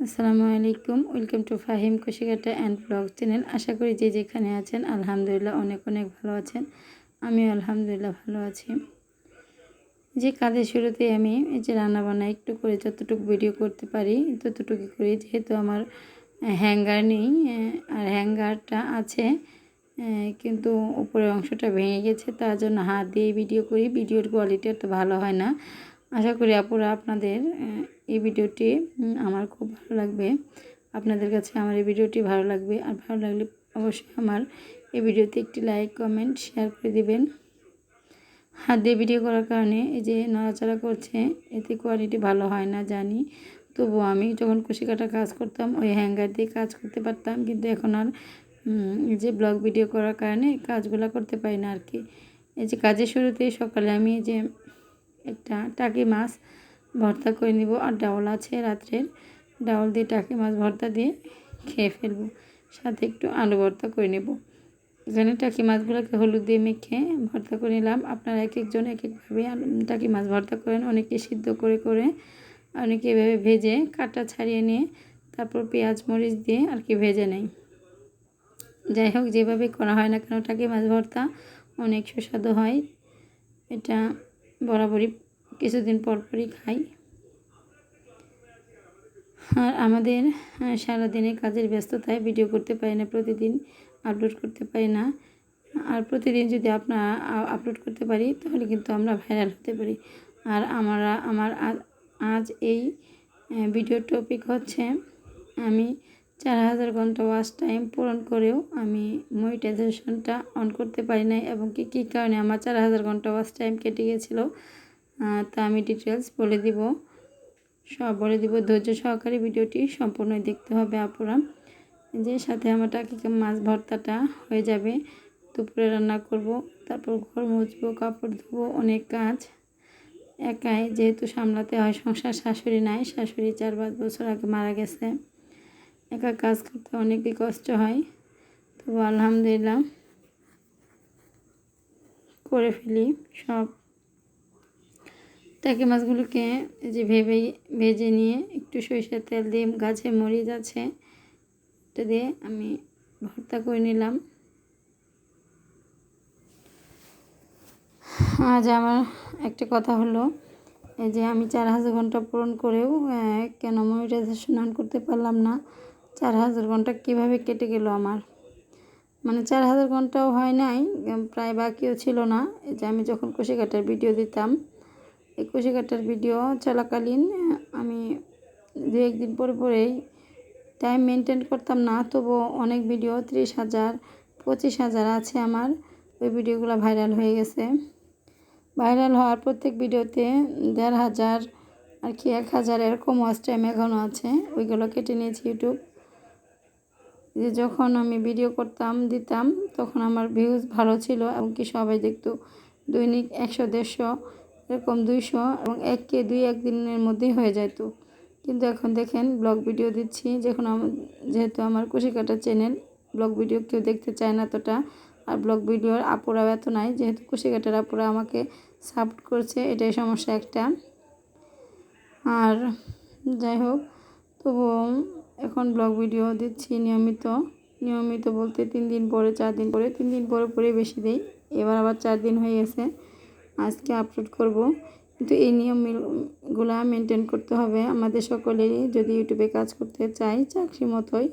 আসসালামু আলাইকুম। Welcome to Fahim কুশিকাটা অ্যান্ড ব্লগ চ্যানেল। আশা করি যে যেখানে আছেন, আলহামদুলিল্লাহ অনেক অনেক ভালো আছেন। আমি আলহামদুলিল্লাহ ভালো আছি। যে কাজের শুরুতে আমি এই যে রান্নাবান্না একটু করে যতটুকু ভিডিও করতে পারি, ততটুকু করি। যেহেতু আমার হ্যাঙ্গার নেই, আর হ্যাঙ্গারটা আছে, কিন্তু উপরের অংশটা ভেঙে গেছে, তার জন্য হাত দিয়ে ভিডিও করি। ভিডিওর কোয়ালিটি এত ভালো হয় না। আশা করি আপুরা আপনাদের এই ভিডিওটি আমার খুব ভালো লাগবে। আপনাদের কাছে আমার এই ভিডিওটি ভালো লাগবে। আর ভালো লাগলে অবশ্যই আমার এই ভিডিওতে একটি লাইক, কমেন্ট, শেয়ার করে দিবেন। হাত দিয়ে ভিডিও করার কারণে এই যে নড়াচড়া করছে, এতে কোয়ালিটি ভালো হয় না জানি। তবুও আমি যখন কুশি কাটা কাজ করতাম, ওই হ্যাঙ্গার দিয়ে কাজ করতে পারতাম। কিন্তু এখন আর যে ব্লগ ভিডিও করার কারণে কাজগুলো করতে পারি না আর কি। এই যে কাজের শুরুতেই সকালে আমি যে একটা টাকি মাছ ভর্তা করে নিব আর ডাউল আছে রাত্রের। ডাউল দিয়ে টাকি মাছ ভর্তা দিয়ে খেয়ে ফেলব। সাথে একটু আলু ভর্তা করে নেব। এখানে টাকি মাছগুলোকে হলুদ দিয়ে মেখে ভর্তা করে নিলাম। আপনারা এক একজন এক একভাবে টাকি মাছ ভর্তা করেন। অনেকে সিদ্ধ করে করে অনেকে এভাবে ভেজে কাটা ছাড়িয়ে নিয়ে তারপর পেঁয়াজ, মরিচ দিয়ে আর কি ভেজে নেয় যাই হোক, যেভাবে করা হয় না কেন, টাকি মাছ ভর্তা অনেক সুস্বাদু হয়। এটা বরাবরই কিছুদিন পর পরই খাই। আর আমাদের সারাদিনে কাজের ব্যস্ততায় ভিডিও করতে পারি না, প্রতিদিন আপলোড করতে পারি না। আর প্রতিদিন যদি আপনারা আপলোড করতে পারি, তাহলে কিন্তু আমরা ভাইরাল হতে পারি। আর আমরা, আমার আজ এই ভিডিও টপিক হচ্ছে, আমি চার হাজার ঘণ্টা ওয়াচ টাইম পূরণ করেও আমি মনিটাইজেশনটা অন করতে পারি নাই এবং কি, কী কারণে আমার চার হাজার ঘণ্টা ওয়াচ টাইম কেটে গেছিল তা আমি ডিটেলস বলে দিব। সব বলে দিব, ধৈর্য সহকারে ভিডিওটি সম্পূর্ণ দেখতে হবে আপুরা। যে সাথে আমার টাকি মাছ ভর্তাটা হয়ে যাবে, দুপুরে রান্না করব, তারপর ঘর মুছবো, কাপড় ধোবো, অনেক কাজ। একাই যেহেতু সামলাতে হয়, সংসার শাশুড়ি নাই, শাশুড়ি চার পাঁচ বছর আগে মারা গেছে। একা কাজ করতে অনেকই কষ্ট হয়। তবু আলহামদুলিল্লাহ, করে ফেলি, সব টাকি মাছগুলোকে যে ভেবে ভেজে নিয়ে একটু সরিষার তেল দিয়ে গাছে মরিচ আছে, এটা দিয়ে আমি ভর্তা করে নিলাম। আজ আমার একটা কথা হলো, এই যে আমি চার হাজার ঘণ্টা পূরণ করেও কেন মনিটাইজেশন অন করতে পারলাম না, চার হাজার ঘণ্টা কীভাবে কেটে গেল আমার? মানে চার হাজার ঘন্টাও হয় নাই, প্রায় বাকিও ছিল না, এই যে আমি যখন কুশি কাটার ভিডিও দিতাম কুশি কাটার ভিডিও চলাকালীন আমি দু একদিন পরে পরেই টাইম মেনটেন করতাম না তবুও অনেক ভিডিও ত্রিশ হাজার, পঁচিশ হাজার আছে আমার। ওই ভিডিওগুলো ভাইরাল হয়ে গেছে। ভাইরাল হওয়ার প্রত্যেক ভিডিওতে দেড় হাজার, আর কি এক হাজার এরকম ওয়াচ টাইম এখনও আছে। ওইগুলো কেটে নিয়েছি ইউটিউব যে যখন আমি ভিডিও করতাম, দিতাম, তখন আমার ভিউজ ভালো ছিল, এবং কি সবাই দেখতো দৈনিক একশো, দেড়শো। এরকম দুইশো এবং এক কে দুই একদিনের মধ্যেই হয়ে যেত কিন্তু এখন দেখেন, ব্লগ ভিডিও দিচ্ছি। যখন যেহেতু আমার কুশি কাটা চ্যানেল, ব্লগ ভিডিও কেউ দেখতে চায় না এতটা। আর ব্লগ ভিডিওর আপুরাও এত নাই, যেহেতু কুশি কাটার আপুরা আমাকে সাপোর্ট করছে, এটাই সমস্যা একটা। আর যাই হোক তবুও এখন ব্লগ ভিডিও দিচ্ছি নিয়মিত। নিয়মিত বলতে তিন দিন পরে, চার দিন পরে, তিন দিন পরে পরে বেশি দেই। এবার আবার চার দিন হয়ে গেছে। আজকে আপলোড করব। কিন্তু এই নিয়মগুলা মেনটেন করতে হবে। আমাদের সকলেরই যদি ইউটিউবে কাজ করতে চাই চাকরি মতোই।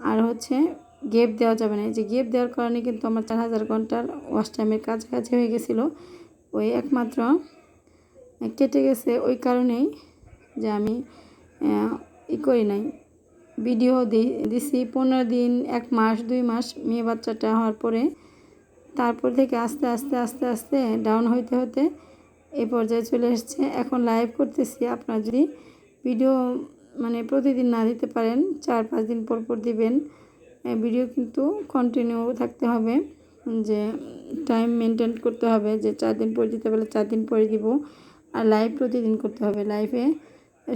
আর হচ্ছে গেপ দেওয়া যাবে না। যে গেপ দেওয়ার কারণে কিন্তু আমার চার হাজার ঘণ্টার ওয়াশ টাইমের কাছাকাছি হয়ে গেছিল। ওই একমাত্র কেটে গেছে। ওই কারণেই যে আমি ই করি নাই। ভিডিও দিছি। পনেরো দিন, এক মাস, দুই মাস মেয়ে বাচ্চাটা হওয়ার পরে তারপর থেকে আস্তে আস্তে আস্তে আস্তে ডাউন হইতে হতে এই পর্যায়ে চলে এসছে। এখন লাইভ করতেছি। আপনারা যদি ভিডিও মানে প্রতিদিন না দিতে পারেন, চার, পাঁচ দিন পর পর দিবেন। ভিডিও কিন্তু কন্টিনিউ থাকতে হবে। যে টাইম মেনটেন করতে হবে, যে চার দিন পরে দিতে পারলে চার দিন পরে দিব। আর লাইভ প্রতিদিন করতে হবে। লাইভে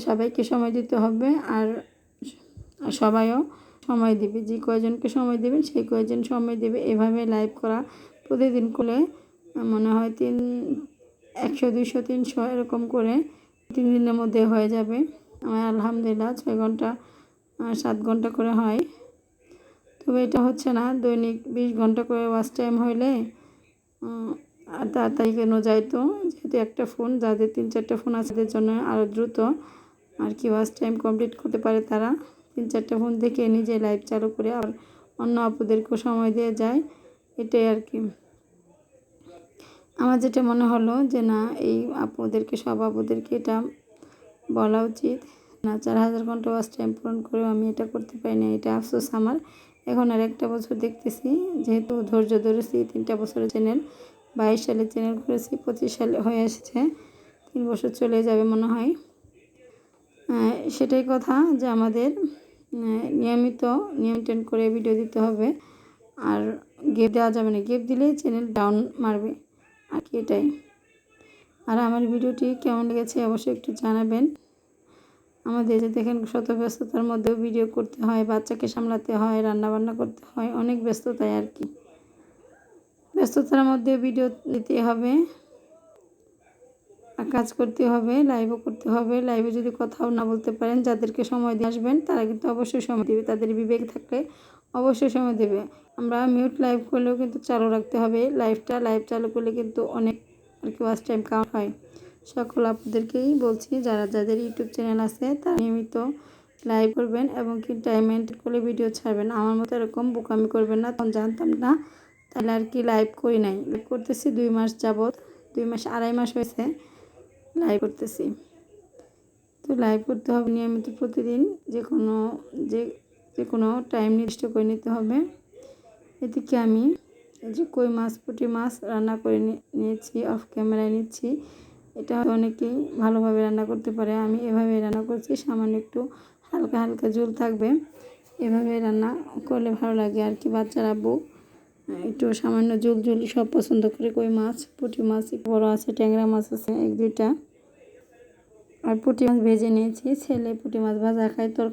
সবাইকে সময় দিতে হবে। আর সবাইও সময় দেবে। যে কয়জনকে সময় দেবেন, সেই কয়জন সময় দেবে। এভাবে লাইভ করা প্রতিদিন করে, মনে হয় তিন, একশো দুশো তিনশো এরকম করে তিন দিনের মধ্যে হয়ে যাবে। আমার আলহামদুলিল্লাহ ছয় ঘণ্টা সাত ঘণ্টা করে হয়। তবে এটা হচ্ছে না, দৈনিক বিশ ঘণ্টা করে ওয়াচ টাইম হইলে আর তাড়াতাড়ি কেন যাইতো যেহেতু একটা ফোন যাদের তিন, চারটে ফোন আছে, তাদের জন্য আরও দ্রুত আর কি ওয়াচ টাইম কমপ্লিট করতে পারে তারা। তিন, চারটে ফোন দেখে নিজে লাইভ চালু করে, আর অন্য আপুদেরকেও সময় দিয়ে যায়। এটাই আর কি। আমার যেটা মনে হলো যে, না, এই আপুদেরকে, সব আপুদেরকে এটা বলা উচিত। না, চার হাজার ঘণ্টা ওয়াচ টাইম পূরণ করেও আমি এটা করতে পারি না এটা আফসোস আমার। এখন আর একটা বছর দেখতেছি, যেহেতু ধৈর্য ধরেছি, তিনটা বছরের চ্যানেল বাইশ সালে চ্যানেল করেছি, পঁচিশ সালে হয়ে এসেছে, তিন বছর চলে যাবে মনে হয়। সেটাই কথা যে আমাদের নিয়মিত, নিয়ন্ত্রণ করে ভিডিও দিতে হবে। আর গেপ দেওয়া যাবে না। গেপ দিলেই চ্যানেল ডাউন মারবে। আর কি এটাই? আর আমার ভিডিওটি কেমন লেগেছে অবশ্যই একটু জানাবেন। আমাদের যে দেখেন শত ব্যস্ততার মধ্যেও ভিডিও করতে হয়, বাচ্চাকে সামলাতে হয় রান্না বান্না করতে হয়, অনেক ব্যস্ততায় আর কি। ব্যস্ততার মধ্যে ভিডিও দিতে হবে কাজ করতে হবে লাইভও করতে হবে। লাইভে যদি কথাও না বলতে পারেন, যাদেরকে সময় দিয়ে আসবেন, তারা কিন্তু অবশ্যই সময় দেবে। তাদের বিবেক থাকলে অবশ্যই সময় দেবে। আমরা মিউট লাইভ করলেও কিন্তু চালু রাখতে হবে। লাইভটা লাইভ চালু করলে কিন্তু অনেক আর কি ওয়াচ টাইম কাউন্ট হয়। সকল আপনাদেরকেই বলছি, যারা যাদের ইউটিউব চ্যানেল আছে, তারা নিয়মিত লাইভ করবেন এবং কি টাইম মেনটেন করে ভিডিও ছাড়বেন। আমার মতো এরকম বোকামি করবেন না, তখন জানতাম না। তাহলে আর কি লাইভ করি নাই। করতেছি দুই মাস যাবত দুই মাস আড়াই মাস হয়েছে লাইভ করতেছি। তো লাইভ করতে হবে নিয়মিত প্রতিদিন। যে কোনো যে যে কোনো টাইম নির্দিষ্ট করে নিতে হবে। এদিকে আমি যে কই মাছ, পুঁটি মাছ রান্না করে নিয়েছি অফ ক্যামেরায় নিচ্ছি। এটা অনেকেই ভালোভাবে রান্না করতে পারে। আমি এভাবে রান্না করছি, সামান্য একটু হালকা হালকা ঝোল থাকবে। এভাবে রান্না করলে ভালো লাগে। আর কি বাচ্চারা বউ একটু সামান্য ঝোল ঝোল সব পছন্দ করে, কই মাছ, পুঁটি মাছ বড়ো আছে, ট্যাংরা মাছ আছে এক দুইটা। আর পুঁটি মাছ ভেজে নিয়েছি। ছেলে পুঁটি মাছ ভাজা খায়, তরকারি